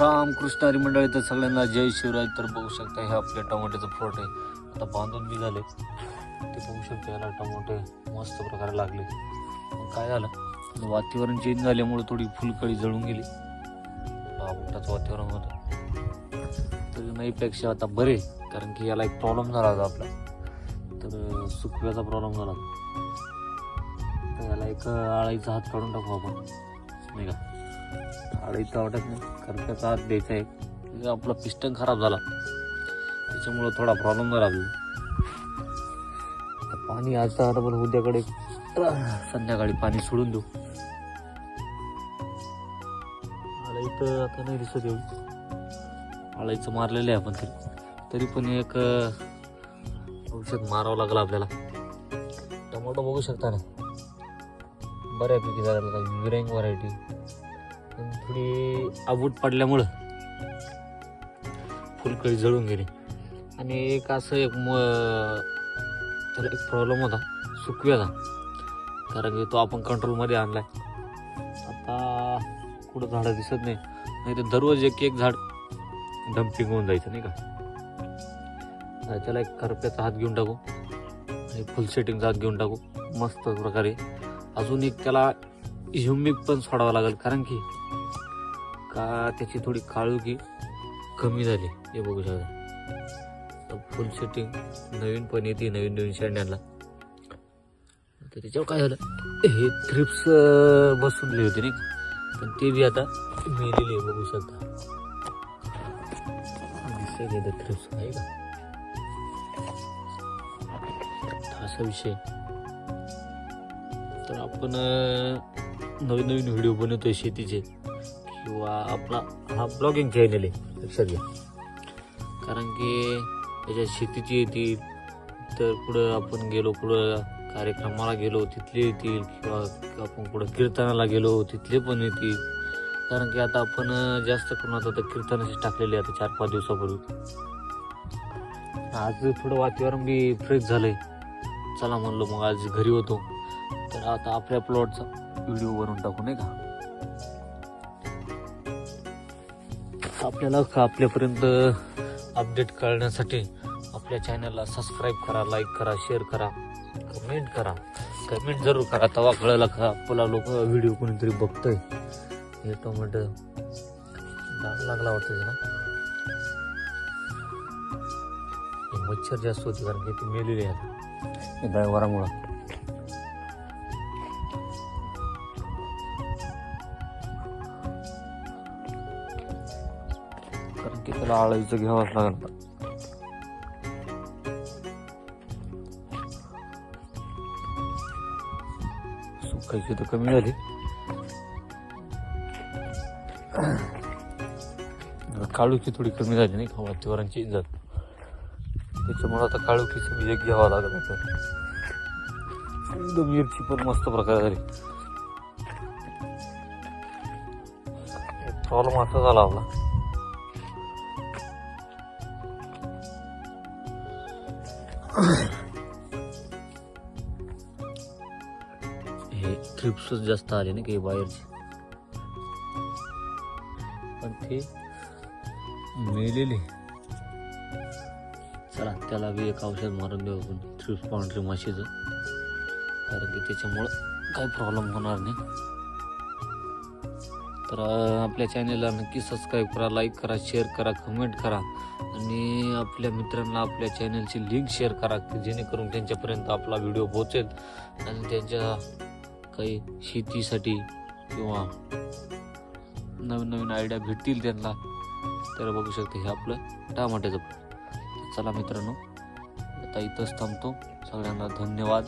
रामकृष्ण हरी मंडळी तर सगळ्यांना जय शिवराज तर बघू शकता हे आपल्या टमाट्याचं फ्लोट आहे. आता बांधून बी झाले ते बघू शकता याला टमाटे मस्त प्रकारे लागले. मग काय झालं? वातावरण चेंज झाल्यामुळे थोडी फुलकळी जळून गेली. आवटाचं वातावरण होतं. तरी नाहीपेक्षा आता बरे कारण की याला एक प्रॉब्लेम झाला होता आपला. तर सुकव्याचा प्रॉब्लेम झाला तर याला एक आळाईचा हात काढून टाकू आपण. नाही का? आळीचा वाटत नाही. करप्याचा हात द्यायचा आहे. आपला पिस्टन खराब झाला. त्याच्यामुळं थोडा प्रॉब्लेम झाला आपल्याला पाणी आज आता पण उद्याकडे संध्याकाळी पाणी सोडून देऊ. आळाईचं आता नाही दिसत येऊ आळाईचं मारलेलं आहे आपण तरी. तरी पण एक औषध मारावं लागलं आपल्याला. टोमॅटो बघू शकता ना? बऱ्यापैकी झालं का विरेंग व्हरायटी पण थोडी आबूट पडल्यामुळं फुलकळी जळून गेली. आणि एक असं एक म त्याला एक प्रॉब्लेम होता सुकव्याचा कारण की तो आपण कंट्रोलमध्ये आणलाय. आता कुठं झाडं दिसत नाही. नाही तर दररोज एक एक झाड डम्पिंग होऊन जायचं नाही का? त्याला एक करप्याचा हात घेऊन टाकू. आणि फुल सेटिंगचा हात घेऊन टाकू. मस्त प्रकारे. अजून एक त्याला ह्युमिक पण सोडावं लागेल कारण की का त्याची थोडी काळुकी कमी झाली हे बघू शकता. फुल सेटिंग नवीन पण येते नवीन नवीन शेंड्यांना तर त्याच्यावर काय झालं? हे थ्रिप्स बसूनली होती नाही पण ते बी आता मेलेली आहे, बघू शकता. थ्रिप्स आहे का? असा विषय. तर आपण नवीन नवीन व्हिडिओ बनवतोय शेतीचे. किंवा आपला हा ब्लॉगिंग चॅनल आहे. लक्षात घ्या. कारण की त्याच्यात शेतीची येतील तर पुढं आपण गेलो पुढं कार्यक्रमाला गेलो तिथले येतील किंवा आपण पुढं कीर्तनाला गेलो तिथले पण येतील. कारण की आता आपण जास्त करून आता तर कीर्तनाचे टाकलेले आता चार पाच दिवसापूर्वी. आज थोडं वातावरण बी फ्रेश झालंय. चला म्हणलो मग आज घरी होतो. तर आता आपल्या प्लॉटचा व्हिडिओ बनवून टाकू नाही का? आपल्याला आपल्यापर्यंत अपडेट कळण्यासाठी आपल्या चॅनलला सबस्क्राईब करा लाईक करा शेअर करा कमेंट करा. कमेंट जरूर करा. तेव्हा कळलं का आपला लोक व्हिडिओ कोणीतरी बघतोय? हे टोमॅटो डाग लागला वाटतं ना मच्छर जास्त होते कारण की ते मेलेले आहेत ड्रायव्हरामुळं. की त्याला आळायचं घ्यावंच लागणार सुकायची तर कमी झाली. काळूची थोडी कमी झाली नाही का? वातावरण जात त्याच्यामुळे आता काळूकीचं बी एक घ्यावं लागत आपल्याला एकदम मिरची पण मस्त प्रकारे झाली. प्रॉब्लेम असा झाला आपला. हे ट्रिप्सच जास्त आले ना काही बाहेरचे पण ते मेलेले. चला त्याला बी एक औषध मारून देऊ आपण. थ्रिप्स पांढरी माशीचं कारण की त्याच्यामुळं काही प्रॉब्लेम होणार नाही. तर आपल्या चॅनेलला नक्की सबस्क्राईब करा लाईक करा शेअर करा कमेंट करा. आणि आपल्या मित्रांना आपल्या चॅनलची लिंक शेअर करा जेणेकरून त्यांच्यापर्यंत आपला व्हिडिओ पोहोचेल. आणि त्यांच्या काही शेतीसाठी किंवा नवीन नवीन आयडिया भेटतील त्यांना तर बघू शकते हे आपलं टमाट्याचं चला मित्रांनो आता इथंच थांबतो. सगळ्यांना धन्यवाद.